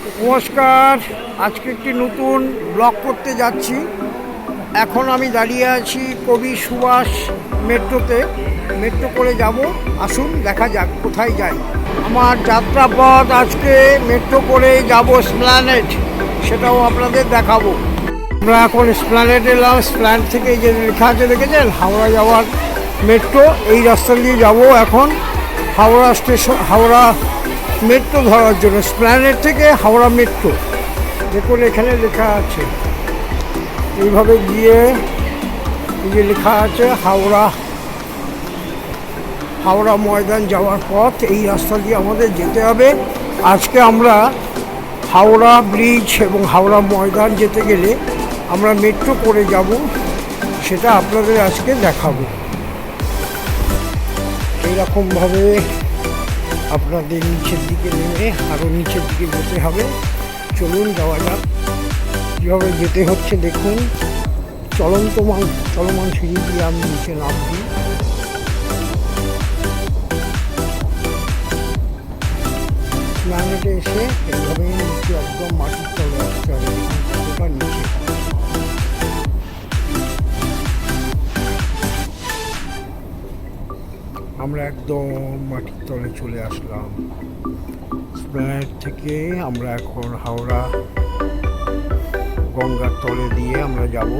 নমস্কার, আজকে একটি নতুন ব্লগ করতে যাচ্ছি। এখন আমি দাঁড়িয়ে আছি কবি সুভাষ মেট্রোতে। মেট্রো করে যাব। আসুন, দেখা যাক কোথায় যাই। আমার যাত্রাপথ আজকে মেট্রো করে যাব স্প্ল্যানেট। সেটাও আপনাদের দেখাবো। আমরা এখন স্প্ল্যানেট এলাম। স্প্ল্যানেট থেকে যে লেখা আছে, দেখেছেন? হাওড়া যাওয়ার মেট্রো। এই রাস্তা দিয়ে যাব এখন। হাওড়া স্টেশন, হাওড়া মেট্রো ধরার জন্য স্প্ল্যানেট থেকে হাওড়া মেট্রো দেখুন এখানে লেখা আছে। এইভাবে গিয়ে যে লেখা আছে, হাওড়া হাওড়া ময়দান যাওয়ার পথ, এই রাস্তা দিয়ে আমাদের যেতে হবে। আজকে আমরা হাওড়া ব্রিজ এবং হাওড়া ময়দান যেতে গেলে আমরা মেট্রো করে যাব, সেটা আপনাদের আজকে দেখাবো। এইরকমভাবে আপনাদের নিচের দিকে নেমে আরও নিচের দিকে যেতে হবে। চলুন, যাওয়া যাক। কীভাবে যেতে হচ্ছে দেখুন। চলন্তমান চলমান সিঁড়ি দিয়ে আমি নিচে নামছি। প্ল্যানেটে এসে এইভাবে নিচে একদম মাটির তলে আসতে হবে নিচে। আমরা একদম মাটির তলে চলে আসলাম। স্প্ল্যাট থেকে আমরা এখন হাওড়া গঙ্গার তলে দিয়ে আমরা যাব।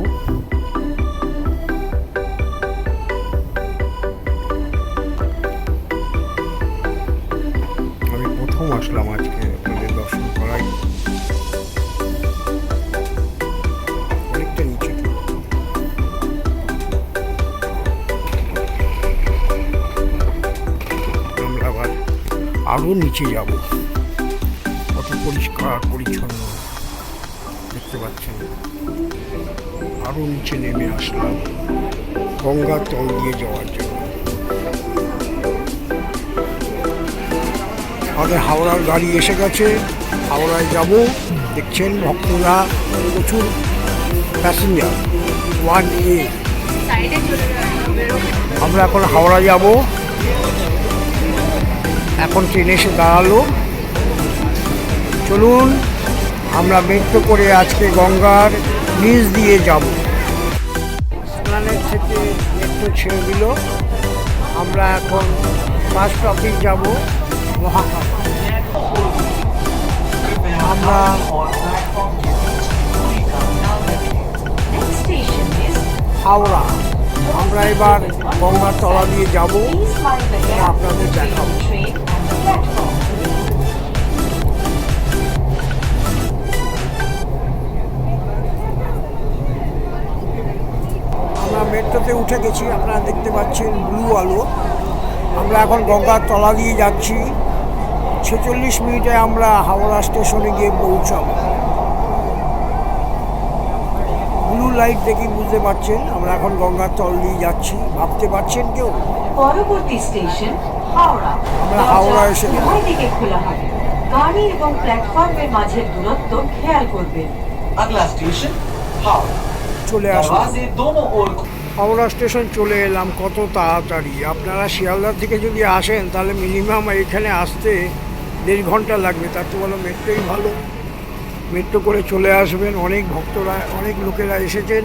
আমি প্রথম আসলাম আজকে। আরও নিচে যাব। কত পরিষ্কার, পরিচ্ছন্ন। দেখতে পাচ্ছেন? আরও নিচে নেমে আসলাম। গঙ্গার তল দিয়ে যাওয়ার জন্য। আমাদের হাওড়ার গাড়ি এসে গেছে। হাওড়ায় যাব। দেখছেন ভক্তরা প্রচুর প্যাসেঞ্জার। ওয়ান এ। আমরা এখন হাওড়া যাব। এখন ট্রেন এসে দাঁড়াল। চলুন, আমরা মেট্রো করে আজকে গঙ্গার নিচ দিয়ে যাব। স্নানের থেকে মেট্রো ছেড়ে দিল। আমরা এখন বাস অফিস যাব মহাকাল আমরা হাওড়া। আমরা এবার গঙ্গার তলা দিয়ে যাব। আপনাদের দেখাবো. আমরা মেট্রোতে উঠে গেছি, আপনারা দেখতে পাচ্ছেন ব্লু আলো। আমরা এখন গঙ্গার তলা দিয়ে যাচ্ছি। ছেচল্লিশ মিনিটে আমরা হাওড়া স্টেশনে গিয়ে পৌঁছাব ব্লু লাইট দেখি বুঝতে পারছেন আমরা এখন গঙ্গার তল দিয়ে যাচ্ছি। ভাবতে পারছেন কেউ? পরবর্তী স্টেশন হাওড়া। আমরা হাওড়া এসে দিকে খোলা হবে গাড়ি এবং প্ল্যাটফর্মের মাঝের দূরত্ব খেয়াল করবেন। আগলা স্টেশন হাওড়া। চলে আসবে দোনো ওর হাওড়া স্টেশন চলে এলাম কত তাড়াতাড়ি। আপনারা শিয়ালদার থেকে যদি আসেন তাহলে মিনিমাম এখানে আসতে দেড় ঘণ্টা লাগবে। তার তো বলো মেট্রোই ভালো। মেট্রো করে চলে আসবেন। অনেক ভক্তরা, অনেক লোকেরা এসেছেন।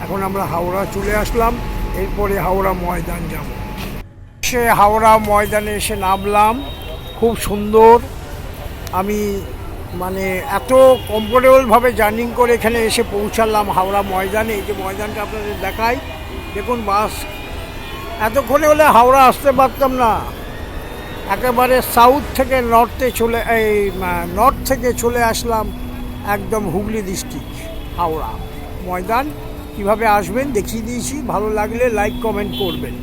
এখন আমরা হাওড়া চলে আসলাম। এরপরে হাওড়া ময়দান যাব। সে হাওড়া ময়দানে এসে নামলাম। খুব সুন্দর। আমি মানে এত কমফোর্টেবলভাবে জার্নিং করে এখানে এসে পৌঁছালাম হাওড়া ময়দানে। এই যে ময়দানটা আপনাদের দেখাই। দেখুন বাস। এতক্ষণে হলে হাওড়া আসতে পারতাম না। একেবারে সাউথ থেকে নর্থে চলে, এই নর্থ থেকে চলে আসলাম একদম হুগলি ডিস্ট্রিক্ট হাওড়া। ময়দান, কীভাবে আসবেন দেখিয়ে দিয়েছি, ভালো লাগলে লাইক কমেন্ট করবেন।